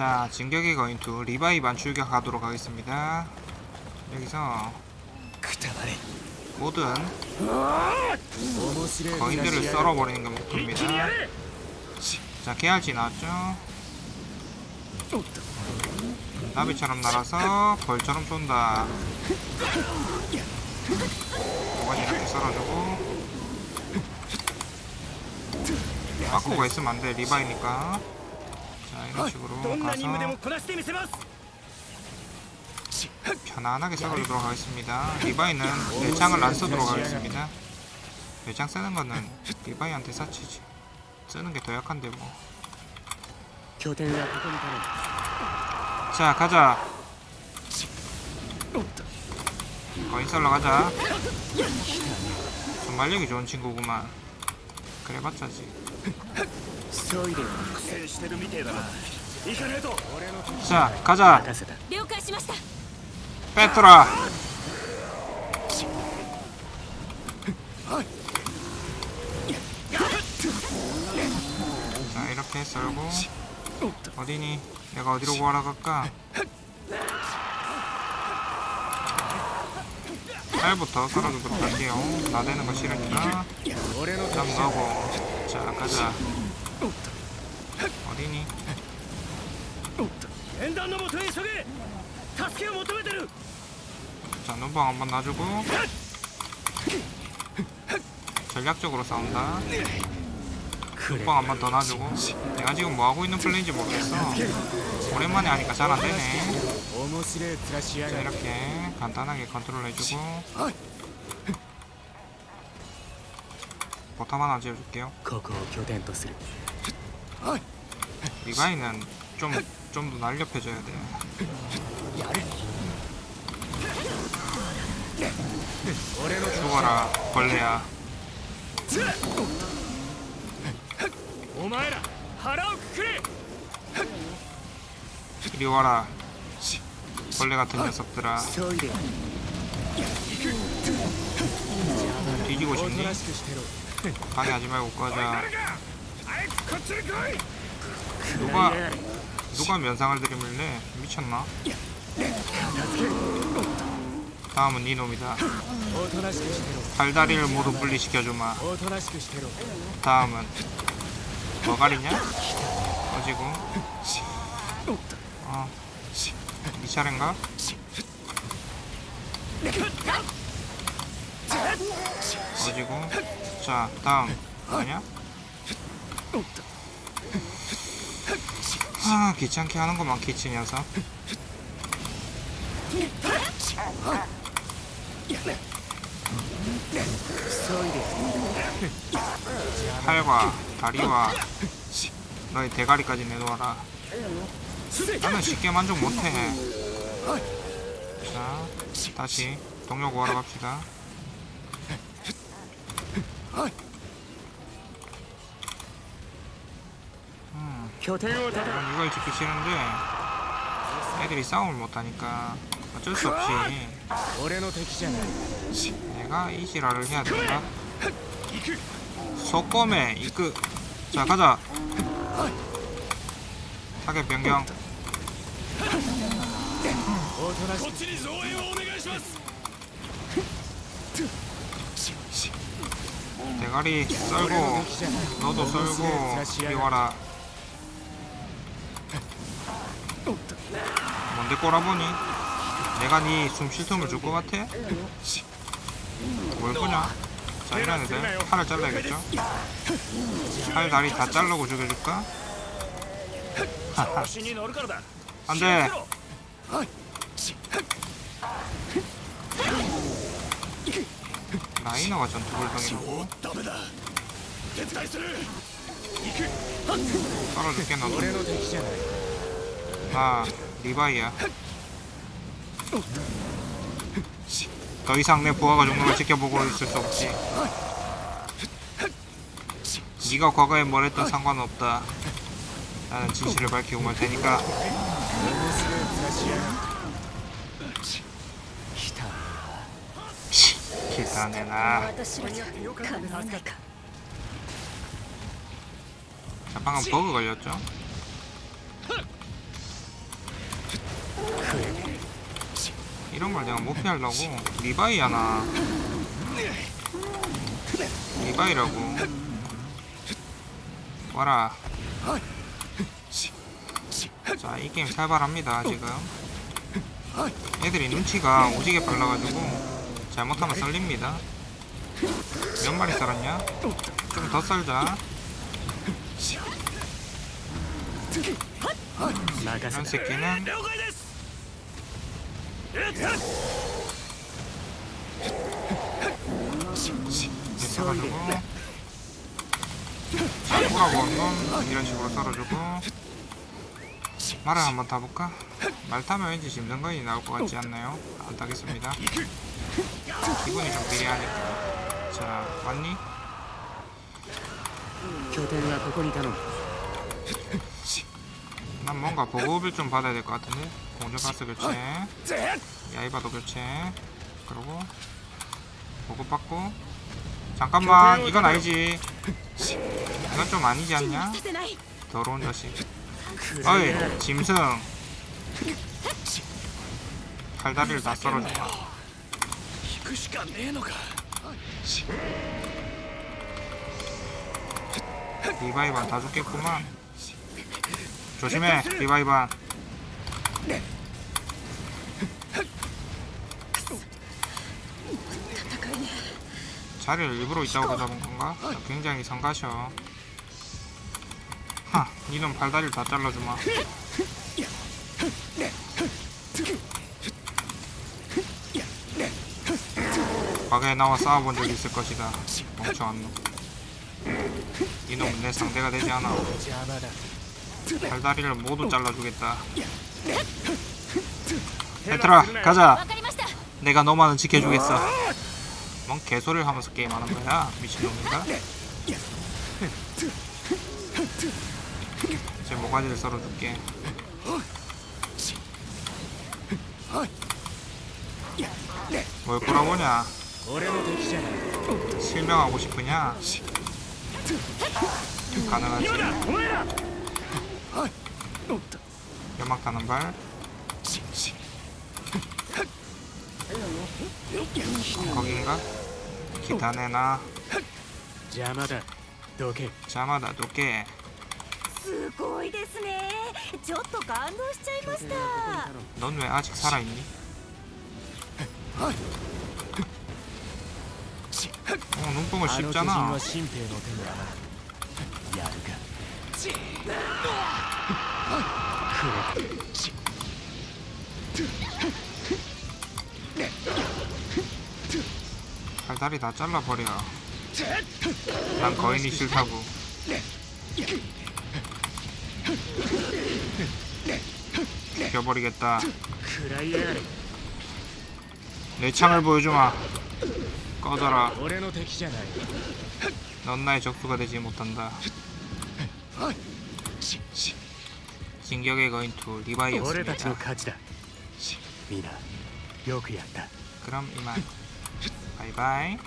자 진격의 거인 2 리바이 만출격 가도록 하겠습니다. 여기서 모든 거인들을 썰어버리는 게 목표입니다. 자 계알지 나왔죠? 나비처럼 날아서 벌처럼 쏜다. 오가지 이렇게 썰어주고. 바꾸고 있으면 안돼 리바이니까. 이런 식으로 가서 편안하게 싸워주도록 하겠습니다. 리바이는 내장을 안 써도록 하겠습니다. 내장 쓰는 거는 리바이한테 사치지. 쓰는 게 더 약한데 뭐. 자 가자. 어, 거인살러 가자. 좀 말력이 좋은 친구구만. 그래봤자지. 急いでよ苦戦してるみてえだな行かねえと 자, 가자. 任せた了解しました 빼트라. 자, 이렇게 썰고 어디니? 내가 어디로 구하러 갈까? 살부터 썰어주도록 할게요. 나대는 거 싫으니까 俺の 좀 넣고 자 가자 어디니? 縁談のもとへ急げ助けを求めてる 자 눈방 한번 놔주고 전략적으로 싸운다 くれ 눈방 한번 더 놔주고 내가 지금 뭐하고 있는 플레이인지 모르겠어 오랜만에 하니까 잘 안되네 面白い面しや 자 がる 이렇게 간단하게 컨트롤 해주고 보탑 하나 지어줄게요 ここを拠点とする 이가이는 좀 좀 더 날렵해져야 돼. 죽어라 벌레야. 이리 와라 벌레 같은 녀석들아. 뒤지고 싶니? 방해하지 말고 꺼져. 누가 누가 면상을 들이밀래? 미쳤나? 다음은 이놈이다. 달다리를 모두 분리시켜주마. 다음은 머가리냐? 어지고. 어, 이 차례인가? 어지고. 자, 다음 뭐냐? 아 귀찮게 하는구만 키치 녀석. 팔과 다리와 너의 대가리까지 내놓아라. 나는 쉽게 만족 못해. 자 다시 동료 구하러 갑시다 이걸 지키시는데 애들이 싸움을 못하니까 어쩔 수 없이 내가 이 지랄을 해야 된다 소꼬메 이끄 자 가자. 타겟 변경. 대가리 썰고 너도 썰고 비와라. 내 꼬라보니 내가 네 숨 쉴 틈을 줄 것 같아? 뭘 보냐? 자 이런 애들 팔을 잘라야겠죠? 팔 다리 다 잘라고 죽여줄까? 안돼 라이너가 전투불성이라고 떨어줄게 너도 아 리바이야. 더 이상 내 부하가 종로를 지켜보고 있을 수 없지. 네가 과거에 뭘 했던 상관없다. 나는 진실을 밝히고 말 테니까. 기다내나. 자 방금 버그 걸렸죠? 이런 걸 내가 못 피하려고. 리바이 하나. 리바이라고. 와라. 자 이 게임 살발합니다 지금. 애들이 눈치가 오지게 빨라가지고 잘못하면 썰립니다. 몇 마리 썰었냐? 좀 더 썰자. 이런 새끼는 밑에가지고 하고 한번 이런 식으로 썰어주고 말을 한번 타볼까? 말 타면 왠지 짐승거이 나올 것 같지 않나요? 안 타겠습니다 기분이 좀 비리하니까 자 왔니? 난 뭔가 보급을 좀 받아야 될 것 같은데 공중파스 교체. 야이바도 교체. 그리고 보급 받고. 잠깐만 이건 아니지. 이건 좀 아니지 않냐? 더러운 자식. 어이 짐승. 팔다리를 다 썰어준다 리바이반 다 죽겠구만. 조심해 리바이반 자리를 일부러 있다고 잡은 건가? 어. 굉장히 성가셔. 하, 니는 발다리를 다 잘라주마. 과거에 나와 싸워본 적이 있을 것이다. 멍청한 놈. 이놈 내 상대가 되지 않아. 발다리를 모두 잘라주겠다. 베트라 가자. 어. 내가 너만은 지켜주겠어. 뭔 개소리를 하면서 게임하는 거야 미친놈인가? 제 모가지를 썰어줄게. 뭘 꼬라보냐? 실명하고 싶으냐? 가능하지. 연막 가는 발? 거긴가? 기타 내놔 邪魔だどけ 자마다 두께 すごいですねちょっと感動しちゃいました 넌 왜 아직 살아있니? 어 눈뽕을 あの巨人 씹잖아 は新兵の手の穴やるかくれ 다리 다 잘라버려. 난 거인이 싫다고. 죽여버리겠다. 내 창을 보여주마. 꺼져라. 넌 나의 적수가 되지 못한다. 진격의 거인 2 리바이였습니다. 그럼 이만. 바이바이